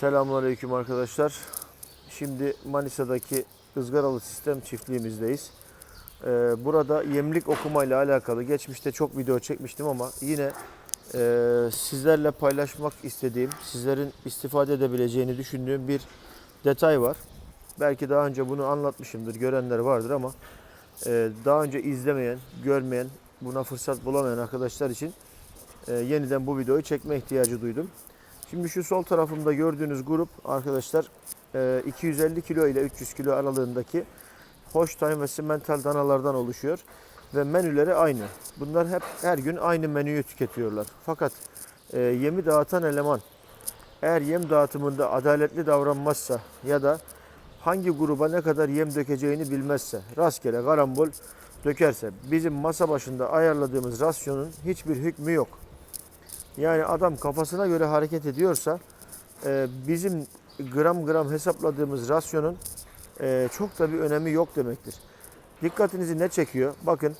Selamünaleyküm arkadaşlar. Şimdi Manisa'daki ızgaralı sistem çiftliğimizdeyiz. Ee, burada yemlik okumayla alakalı geçmişte çok video çekmiştim ama yine e, sizlerle paylaşmak istediğim, sizlerin istifade edebileceğini düşündüğüm bir detay var. Belki daha önce bunu anlatmışımdır, görenler vardır ama e, daha önce izlemeyen, görmeyen, buna fırsat bulamayan arkadaşlar için e, yeniden bu videoyu çekme ihtiyacı duydum. Şimdi şu sol tarafımda gördüğünüz grup arkadaşlar e, 250 kilo ile 300 kilo aralığındaki Holstein ve simental danalardan oluşuyor ve menüleri aynı. Bunlar hep her gün aynı menüyü tüketiyorlar. Fakat e, yemi dağıtan eleman eğer yem dağıtımında adaletli davranmazsa ya da hangi gruba ne kadar yem dökeceğini bilmezse, rastgele karambol dökerse bizim masa başında ayarladığımız rasyonun hiçbir hükmü yok. Yani adam kafasına göre hareket ediyorsa e, bizim gram gram hesapladığımız rasyonun e, çok da bir önemi yok demektir. Dikkatinizi ne çekiyor? Bakın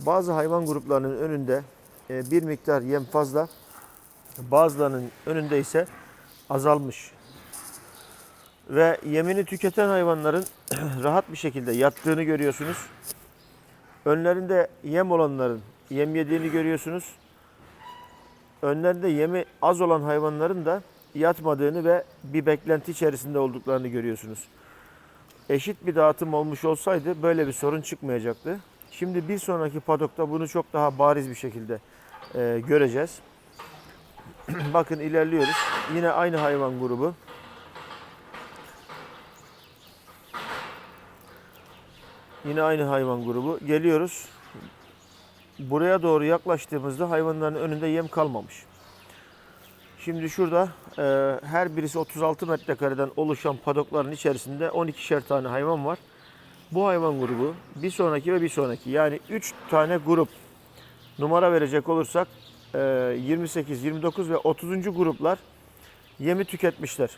bazı hayvan gruplarının önünde e, bir miktar yem fazla, bazılarının önünde ise azalmış. Ve yemini tüketen hayvanların rahat bir şekilde yattığını görüyorsunuz. Önlerinde yem olanların yem yediğini görüyorsunuz önlerinde yemi az olan hayvanların da yatmadığını ve bir beklenti içerisinde olduklarını görüyorsunuz. Eşit bir dağıtım olmuş olsaydı böyle bir sorun çıkmayacaktı. Şimdi bir sonraki padokta bunu çok daha bariz bir şekilde e, göreceğiz. Bakın ilerliyoruz. Yine aynı hayvan grubu. Yine aynı hayvan grubu. Geliyoruz buraya doğru yaklaştığımızda hayvanların önünde yem kalmamış. Şimdi şurada e, her birisi 36 metrekareden oluşan padokların içerisinde 12'şer tane hayvan var. Bu hayvan grubu bir sonraki ve bir sonraki yani 3 tane grup numara verecek olursak e, 28, 29 ve 30. gruplar yemi tüketmişler.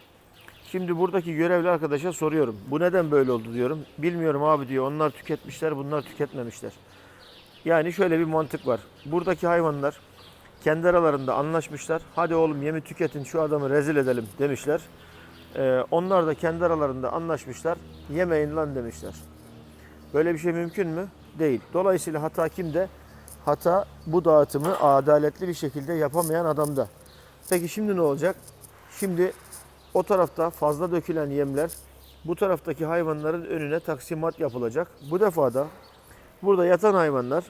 Şimdi buradaki görevli arkadaşa soruyorum. Bu neden böyle oldu diyorum. Bilmiyorum abi diyor. Onlar tüketmişler, bunlar tüketmemişler. Yani şöyle bir mantık var. Buradaki hayvanlar kendi aralarında anlaşmışlar. Hadi oğlum yemi tüketin şu adamı rezil edelim demişler. Ee, onlar da kendi aralarında anlaşmışlar. Yemeyin lan demişler. Böyle bir şey mümkün mü? Değil. Dolayısıyla hata kimde? Hata bu dağıtımı adaletli bir şekilde yapamayan adamda. Peki şimdi ne olacak? Şimdi o tarafta fazla dökülen yemler bu taraftaki hayvanların önüne taksimat yapılacak. Bu defa da Burada yatan hayvanlar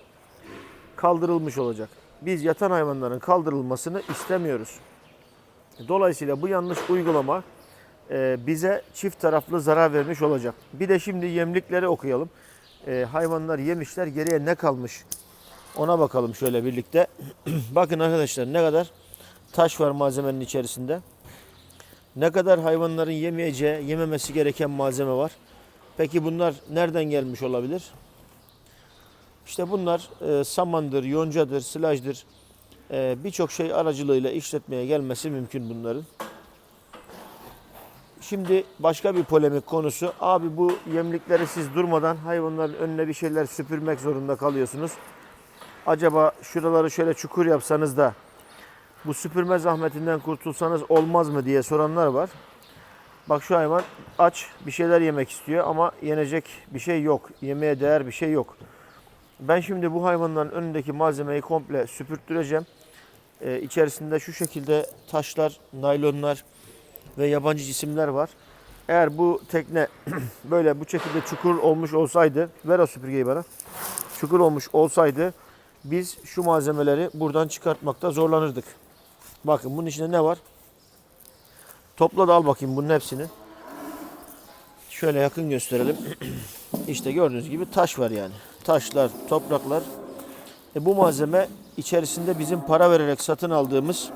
kaldırılmış olacak. Biz yatan hayvanların kaldırılmasını istemiyoruz. Dolayısıyla bu yanlış uygulama e, bize çift taraflı zarar vermiş olacak. Bir de şimdi yemlikleri okuyalım. E, hayvanlar yemişler geriye ne kalmış ona bakalım şöyle birlikte. Bakın arkadaşlar ne kadar taş var malzemenin içerisinde. Ne kadar hayvanların yemeyeceği, yememesi gereken malzeme var. Peki bunlar nereden gelmiş olabilir? İşte bunlar e, samandır, yoncadır, silajdır. E, Birçok şey aracılığıyla işletmeye gelmesi mümkün bunların. Şimdi başka bir polemik konusu. Abi bu yemlikleri siz durmadan hayvanların önüne bir şeyler süpürmek zorunda kalıyorsunuz. Acaba şuraları şöyle çukur yapsanız da bu süpürme zahmetinden kurtulsanız olmaz mı diye soranlar var. Bak şu hayvan aç bir şeyler yemek istiyor ama yenecek bir şey yok. Yemeye değer bir şey yok. Ben şimdi bu hayvanların önündeki malzemeyi komple süpürttüreceğim. Ee, içerisinde şu şekilde taşlar, naylonlar ve yabancı cisimler var. Eğer bu tekne böyle bu şekilde çukur olmuş olsaydı, ver o süpürgeyi bana. Çukur olmuş olsaydı biz şu malzemeleri buradan çıkartmakta zorlanırdık. Bakın bunun içinde ne var? Topla da al bakayım bunun hepsini. Şöyle yakın gösterelim. İşte gördüğünüz gibi taş var yani. Taşlar, topraklar. E bu malzeme içerisinde bizim para vererek satın aldığımız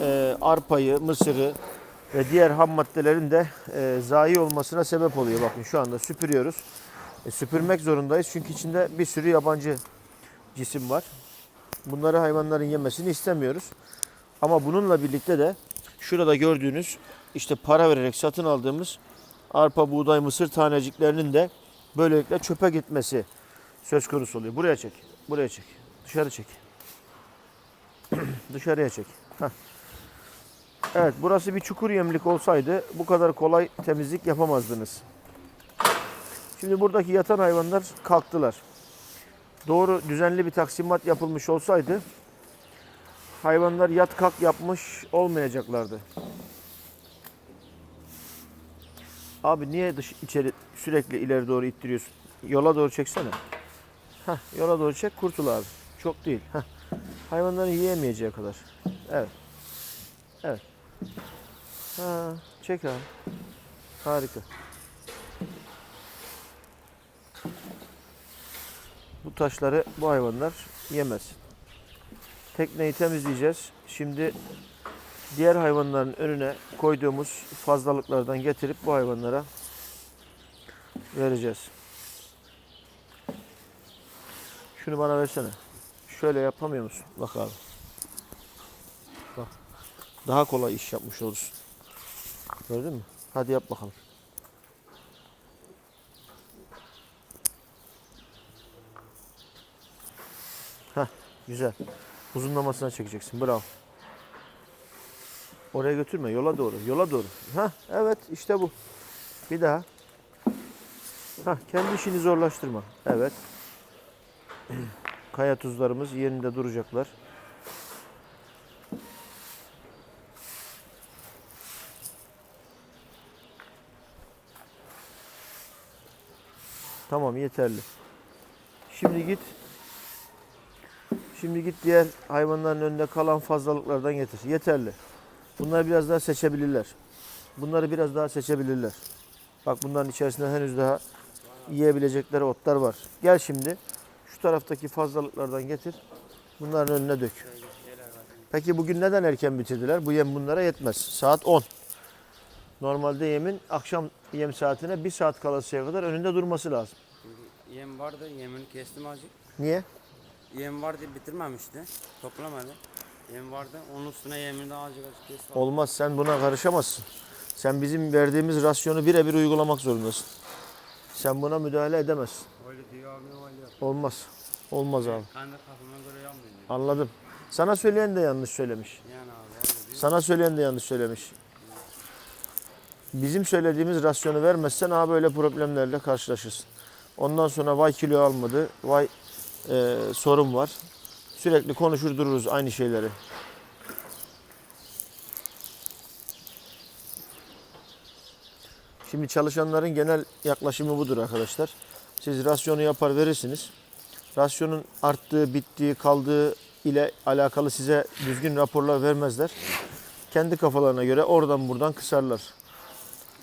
e, arpayı, mısırı ve diğer ham maddelerin de e, zayi olmasına sebep oluyor. Bakın şu anda süpürüyoruz. E, süpürmek zorundayız çünkü içinde bir sürü yabancı cisim var. Bunları hayvanların yemesini istemiyoruz. Ama bununla birlikte de şurada gördüğünüz işte para vererek satın aldığımız arpa, buğday, mısır taneciklerinin de böylelikle çöpe gitmesi söz konusu oluyor. Buraya çek. Buraya çek. Dışarı çek. Dışarıya çek. Heh. Evet burası bir çukur yemlik olsaydı bu kadar kolay temizlik yapamazdınız. Şimdi buradaki yatan hayvanlar kalktılar. Doğru düzenli bir taksimat yapılmış olsaydı hayvanlar yat kalk yapmış olmayacaklardı. Abi niye dış içeri sürekli ileri doğru ittiriyorsun? Yola doğru çeksene. Heh, yola doğru çek kurtul abi. Çok değil. Heh. Hayvanların yiyemeyeceği kadar. Evet. Evet. Ha, çek abi. Harika. Bu taşları bu hayvanlar yemez. Tekneyi temizleyeceğiz. Şimdi diğer hayvanların önüne koyduğumuz fazlalıklardan getirip bu hayvanlara vereceğiz. Şunu bana versene. Şöyle yapamıyor musun? Bak abi. Bak. Daha kolay iş yapmış olursun. Gördün mü? Hadi yap bakalım. Heh, güzel. Uzunlamasına çekeceksin. Bravo. Oraya götürme. Yola doğru. Yola doğru. Ha, evet işte bu. Bir daha. Ha, kendi işini zorlaştırma. Evet. Kaya tuzlarımız yerinde duracaklar. Tamam yeterli. Şimdi git. Şimdi git diğer hayvanların önünde kalan fazlalıklardan getir. Yeterli. Bunları biraz daha seçebilirler. Bunları biraz daha seçebilirler. Bak bunların içerisinde henüz daha yiyebilecekleri otlar var. Gel şimdi taraftaki fazlalıklardan getir. Bunların önüne dök. Peki bugün neden erken bitirdiler? Bu yem bunlara yetmez. Saat 10. Normalde yemin akşam yem saatine bir saat kalasıya kadar önünde durması lazım. Yem vardı, yemini kestim azıcık. Niye? Yem vardı bitirmemişti, toplamadı. Yem vardı, onun üstüne yemini de azıcık azıcık kestim. Olmaz sen buna karışamazsın. Sen bizim verdiğimiz rasyonu birebir uygulamak zorundasın. Sen buna müdahale edemezsin. Öyle diyor abi. Olmaz. Olmaz abi. Kendi kafama göre yapmıyor. Anladım. Sana söyleyen de yanlış söylemiş. Yani abi öyle diyor. Sana söyleyen de yanlış söylemiş. Bizim söylediğimiz rasyonu vermezsen abi böyle problemlerle karşılaşırsın. Ondan sonra vay kilo almadı, vay e, sorun var. Sürekli konuşur dururuz aynı şeyleri. Şimdi çalışanların genel yaklaşımı budur arkadaşlar. Siz rasyonu yapar verirsiniz. Rasyonun arttığı, bittiği, kaldığı ile alakalı size düzgün raporlar vermezler. Kendi kafalarına göre oradan buradan kısarlar.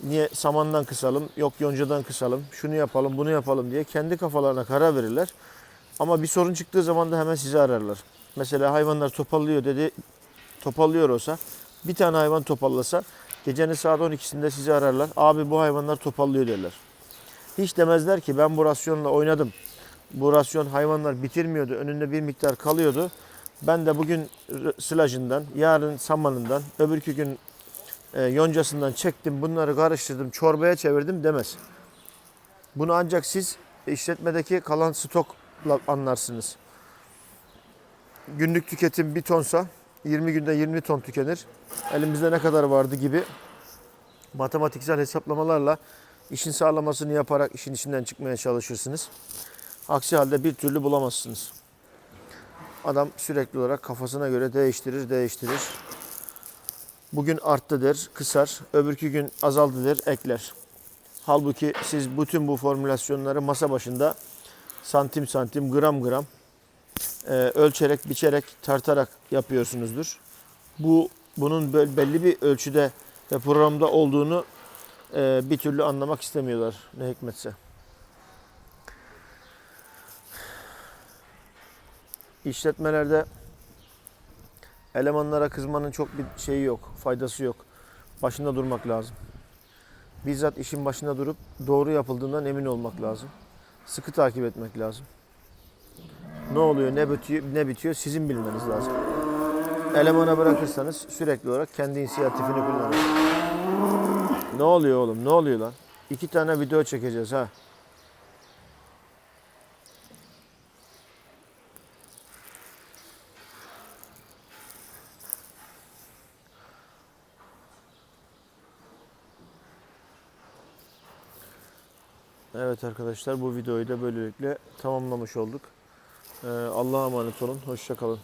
Niye samandan kısalım, yok yoncadan kısalım, şunu yapalım, bunu yapalım diye kendi kafalarına karar verirler. Ama bir sorun çıktığı zaman da hemen sizi ararlar. Mesela hayvanlar topallıyor dedi, topallıyor olsa bir tane hayvan topallasa gecenin saat 12'sinde sizi ararlar. Abi bu hayvanlar topallıyor derler. Hiç demezler ki ben bu rasyonla oynadım. Bu rasyon hayvanlar bitirmiyordu. Önünde bir miktar kalıyordu. Ben de bugün silajından, yarın samanından, öbürkü gün e, yoncasından çektim. Bunları karıştırdım, çorbaya çevirdim demez. Bunu ancak siz işletmedeki kalan stokla anlarsınız. Günlük tüketim bir tonsa 20 günde 20 ton tükenir. Elimizde ne kadar vardı gibi matematiksel hesaplamalarla işin sağlamasını yaparak işin içinden çıkmaya çalışırsınız. Aksi halde bir türlü bulamazsınız. Adam sürekli olarak kafasına göre değiştirir, değiştirir. Bugün arttı der, kısar. Öbürkü gün azaldı der, ekler. Halbuki siz bütün bu formülasyonları masa başında santim santim, gram gram e, ölçerek, biçerek, tartarak yapıyorsunuzdur. Bu bunun bel- belli bir ölçüde ve programda olduğunu e, bir türlü anlamak istemiyorlar ne hikmetse. İşletmelerde elemanlara kızmanın çok bir şeyi yok, faydası yok. Başında durmak lazım. Bizzat işin başında durup doğru yapıldığından emin olmak lazım. Sıkı takip etmek lazım. Ne oluyor, ne bitiyor, ne bitiyor sizin bilmeniz lazım. Elemana bırakırsanız sürekli olarak kendi inisiyatifini kullanır. Ne oluyor oğlum? Ne oluyor lan? İki tane video çekeceğiz ha. Evet arkadaşlar bu videoyu da böylelikle tamamlamış olduk. Ee, Allah'a emanet olun. Hoşçakalın.